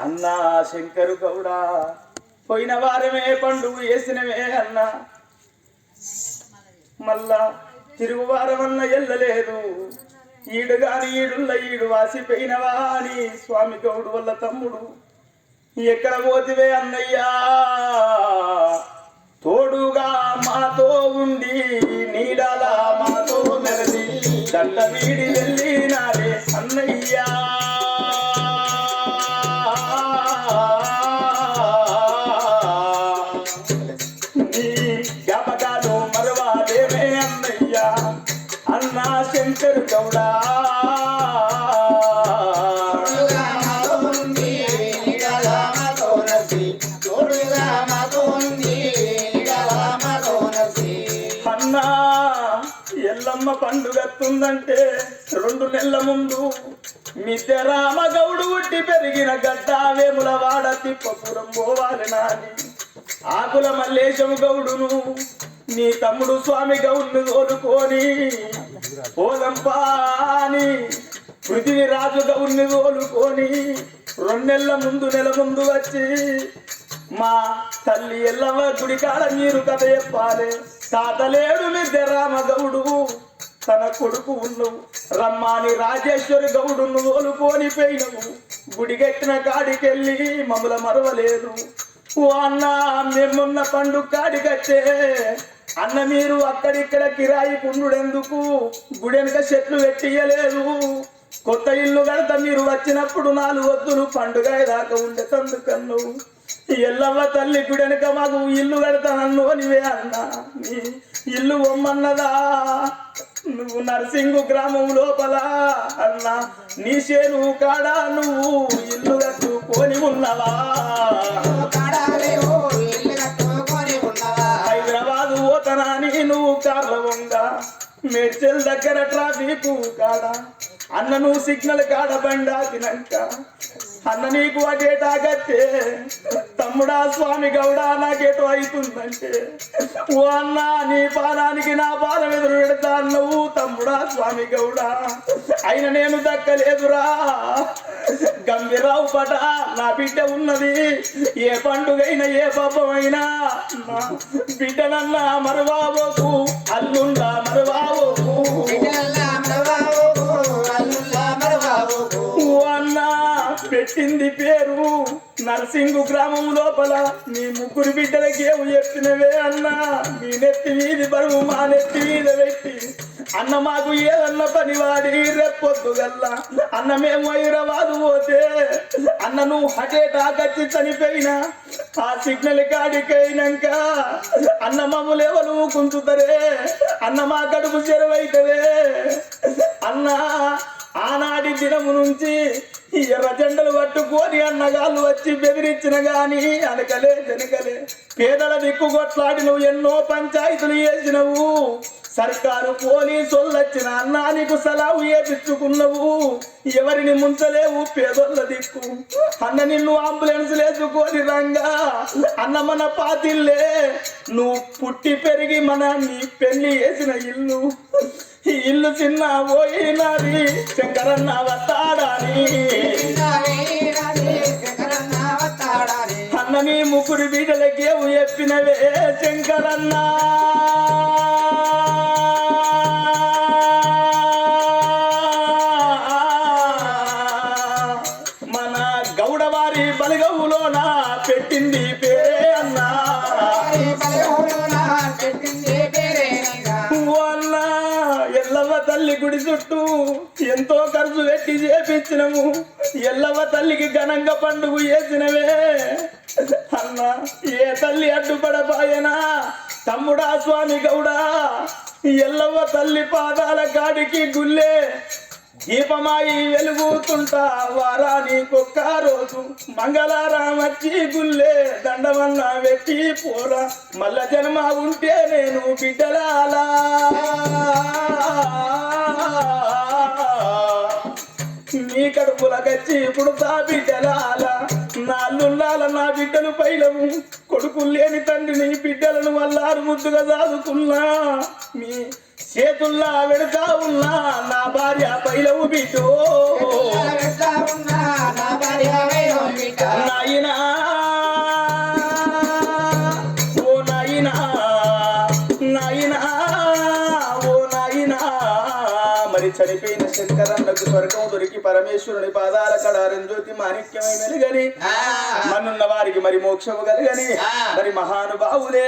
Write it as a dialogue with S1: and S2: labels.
S1: అన్నా శంకరు గౌడ పోయిన వారమే పండుగ వేసినవే అన్నా. మళ్ళా తిరుగువారమన్న ఎల్లలేదు. ఈడు గాని ఈడుల్ల ఈడు వాసిపోయినవా అని స్వామి గౌడు వల్ల తమ్ముడు. ఎక్కడ పోతివే అన్నయ్యా? నీడలా మాతో
S2: నసి.
S1: అన్నా ఎల్లమ్మ పండుగత్తుందంటే రెండు నెలల ముందు మిద్దె రామ గౌడు ఉట్టి పెరిగిన గడ్డ వేముల వాడ తిప్పపురం పోవాలి నాని. ఆకుల మల్లేశము గౌడును నీ తమ్ముడు స్వామి గౌన్ను తోలుకొని మృతిని రాజు గౌడిని తోలుకొని రెండు ముందు నెల ముందు వచ్చి మా తల్లి ఎల్లవ గుడి కాడ మీరు కథ చెప్పాలి. తాతలేడు మిద్దె రామ గౌడు తన కొడుకు ఉన్నవు రమ్మాని రాజేశ్వరి గౌడును తోలుకొని పోయినవు గుడిగట్టిన కాడికెళ్ళి మమ్మల మరవలేదు. ఓ అన్న మేమున్న పండు కాడికచ్చే అన్న మీరు అక్కడిక్కడ కిరాయి పుండుడెందుకు గుడి చెట్లు పెట్టియలేదు కొత్త ఇల్లు కడత మీరు వచ్చినప్పుడు నాలుగు వద్దులు పండుగ దాకా ఉండే తందుకన్ను ఎల్లవ్వ తల్లి గుడెనక మాకు ఇల్లు కడతానన్ను నీవే అన్న. నీ ఇల్లు ఒమ్మన్నదా నువ్వు నర్సింగు గ్రామం లోపల అన్న. నీ చేను కాడా నువ్వు? ఇల్లు కట్టు దగ్గర ట్రాఫిక్ కాడ. అన్నను సిగ్నల్ కాడ బండా తినంక అన్న నీకు అటేటా తమ్ముడా స్వామి గౌడా నాకేటో అవుతుందంటే ఓ అన్న నీ పాదానికి నా పాదం ఎదురు పెడతా అన్నవు తమ్ముడా స్వామి గౌడా. అయిన నేను దక్కలేదురా. గంభీరావు పట నా బిడ్డ ఉన్నది. ఏ పండుగైనా ఏ పబ్బమైనా నా బిడ్డనన్నా మరువాబోకు అల్లుండా మరువాబోకు. అన్న పెట్టింది నరసింగు గ్రామం లోపల నీ ముగ్గురు బిడ్డలకి ఏమి చెప్పినవే అన్న? మీ నెత్తి మీది బరువు మా నెత్తి మీద పెట్టి అన్న మాకు ఏదన్న పని వాడి రేపొద్దు గల్లా. అన్న మేము హైదరాబాదు పోతే అన్న నువ్వు హటేటా కచ్చి చనిపోయినా ఆ సిగ్నల్ కాడికైనాక అన్న మమ్మల్ని ఎవరు కుంచుతారే అన్న మా కడుపు చెరువైతవే అన్న ఆనాటి దినము నుంచి ఎర్ర జెండలు పట్టుకొని అన్నగాళ్ళు వచ్చి బెదిరించిన గాని అనకలే జనకలే. పేదల దిక్కు కొట్లాడి నువ్వు ఎన్నో పంచాయతీలు చేసినవు. సర్కారు పోలీసులు వచ్చిన అన్నా నీకు సలావు ఏపించుకున్నావు ఎవరిని ముంచలేవు పేదోళ్ళ దిక్కు. అన్న నిన్ను అంబులెన్స్ లేచుకొని రంగా. అన్న మన పాతిల్లే. నువ్వు పుట్టి పెరిగి మన నీ పెళ్ళి చేసిన ఇల్లు. ఇల్లు చిన్న పోయినది శంకరన్న వస్తాడని
S2: శంకరన్న వస్తాడని.
S1: అన్న నీ ముగ్గురు బీడలకేవు చెప్పినవే శంకరన్న మన గౌడవారి బలిగవులోన పెట్టింది పెట్టి చేపించినము. ఎల్లవ తల్లికి ఘనంగా పండుగ చేసినవే. అన్న ఏ తల్లి అడ్డుపడపాయనా? తమ్ముడా స్వామి గౌడా ఎల్లవ తల్లి పాదాల కాడికి గుల్లే. దీపమాయి వెలుగుతుంటా వారానికొక్క రోజు మంగళారామచ్చి గుల్లే. దండవన్న వెట్టి పోరా మల్ల జన్మ ఉంటే నేను బిడ్డలాలా. నీ కడుపులకచ్చి ఇప్పుడు తా బిడ్డలాల నా అల్లుళ్ళాల నా బిడ్డలు పైలము. కొడుకులు లేని తండ్రిని బిడ్డలను వల్లారు ముద్దుగా దాదుకున్నా మీ చేతుల్లా వెడతా ఉన్నా నా భార్య పైలవు బిడ్డో. నాయనా చనిపోయిన శంకరన్నకు స్వర్గం దొరికి పరమేశ్వరుని పాదాల కడారం జ్యోతి మాణిక్యమై వెలుగని
S2: ఆ.
S1: మనున్న వారికి మరి మోక్షము కలుగని. మరి మహానుభావులే.